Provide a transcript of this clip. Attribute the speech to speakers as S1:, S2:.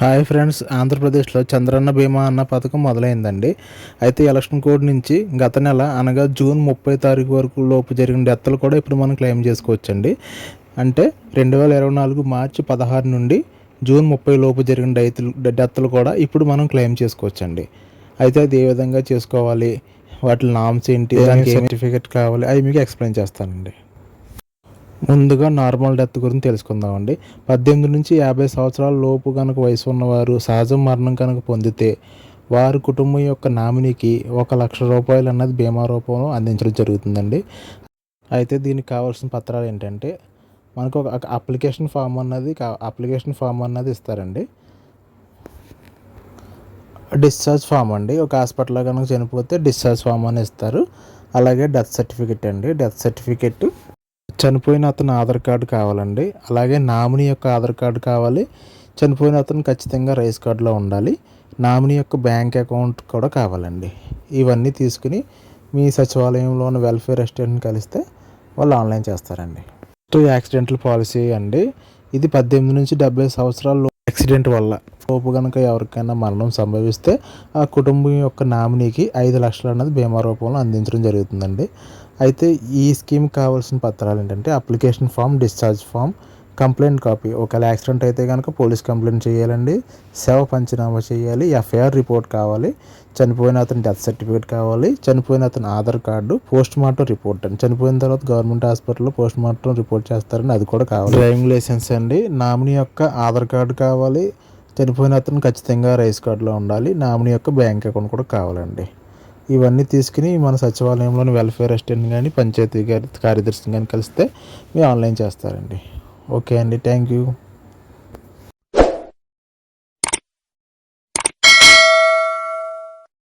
S1: Hi friends ఆంధ్రప్రదేశ్లో చంద్రన్న బీమా అన్న పథకం మొదలైందండి. అయితే ఎలక్షన్ కోడ్ నుంచి గత నెల అనగా జూన్ ముప్పై తారీఖు వరకు లోపు జరిగిన డెత్లు కూడా ఇప్పుడు మనం క్లెయిమ్ చేసుకోవచ్చండి. అంటే రెండు వేల ఇరవై నాలుగు మార్చి పదహారు నుండి జూన్ ముప్పై లోపు జరిగిన రైతులు డెత్లు కూడా ఇప్పుడు మనం క్లెయిమ్ చేసుకోవచ్చండి. అయితే అది ఏ విధంగా చేసుకోవాలి? వాటి నామ్స్ ఏంటి? దానికి సర్టిఫికేట్ కావాలి? అవి మీకు ఎక్స్ప్లెయిన్ చేస్తానండి. ముందుగా నార్మల్ డెత్ గురించి తెలుసుకుందామండి. పద్దెనిమిది నుంచి యాభై సంవత్సరాల లోపు కనుక వయసు ఉన్నవారు సహజ మరణం కనుక పొందితే వారి కుటుంబం యొక్క నామినీకి ఒక లక్ష రూపాయలు అన్నది బీమా రూపంలో అందించడం జరుగుతుందండి. అయితే దీనికి కావాల్సిన పత్రాలు ఏంటంటే మనకు ఒక అప్లికేషన్ ఫామ్ అన్నది అప్లికేషన్ ఫామ్ అన్నది ఇస్తారండి. డిశ్చార్జ్ ఫామ్ అండి. ఒక హాస్పిటల్లో కనుక చనిపోతే డిశ్చార్జ్ ఫామ్ అని ఇస్తారు. అలాగే డెత్ సర్టిఫికెట్ అండి. డెత్ సర్టిఫికెట్ చనిపోయిన అతను ఆధార్ కార్డు కావాలండి. అలాగే నామినీ యొక్క ఆధార్ కార్డు కావాలి. చనిపోయిన అతను ఖచ్చితంగా రైస్ కార్డులో ఉండాలి. నామినీ యొక్క బ్యాంక్ అకౌంట్ కూడా కావాలండి. ఇవన్నీ తీసుకుని మీ సచివాలయంలోని వెల్ఫేర్ రెస్టారెంట్ని కలిస్తే వాళ్ళు ఆన్లైన్ చేస్తారండి. టూ యాక్సిడెంటల్ పాలసీ అండి. ఇది పద్దెనిమిది నుంచి డెబ్బై సంవత్సరాలు యాక్సిడెంట్ వల్ల లోపు కనుక ఎవరికైనా మరణం సంభవిస్తే ఆ కుటుంబం యొక్క నామినీకి ఐదు లక్షలు అన్నది బీమా రూపంలో అందించడం జరుగుతుందండి. అయితే ఈ స్కీమ్ కావాల్సిన పత్రాలు ఏంటంటే application form discharge form complaint copy. ఒకవేళ యాక్సిడెంట్ అయితే కనుక పోలీస్ కంప్లైంట్ చేయాలండి. సేవ పంచనామా చేయాలి. ఎఫ్ఐఆర్ రిపోర్ట్ కావాలి. చనిపోయిన అతని డెత్ సర్టిఫికేట్ కావాలి. చనిపోయిన అతని Aadhaar card post mortem report అండి. చనిపోయిన తర్వాత గవర్నమెంట్ హాస్పిటల్లో పోస్ట్ మార్టం రిపోర్ట్ చేస్తారని అది కూడా కావాలి. డ్రైవింగ్ లైసెన్స్ అండి. నామినీ యొక్క ఆధార్ కార్డు కావాలి. చనిపోయిన అతను ఖచ్చితంగా రైస్ కార్డులో ఉండాలి. నామినీ యొక్క బ్యాంక్ అకౌంట్ కూడా కావాలండి. ఇవన్నీ తీసుకుని మన సచివాలయంలోని వెల్ఫేర్ అసిస్టెంట్ కానీ పంచాయతీ గారి కార్యదర్శిని కానీ కలిస్తే మీరు ఆన్లైన్ చేస్తారండి. ఓకే అండి. Thank you.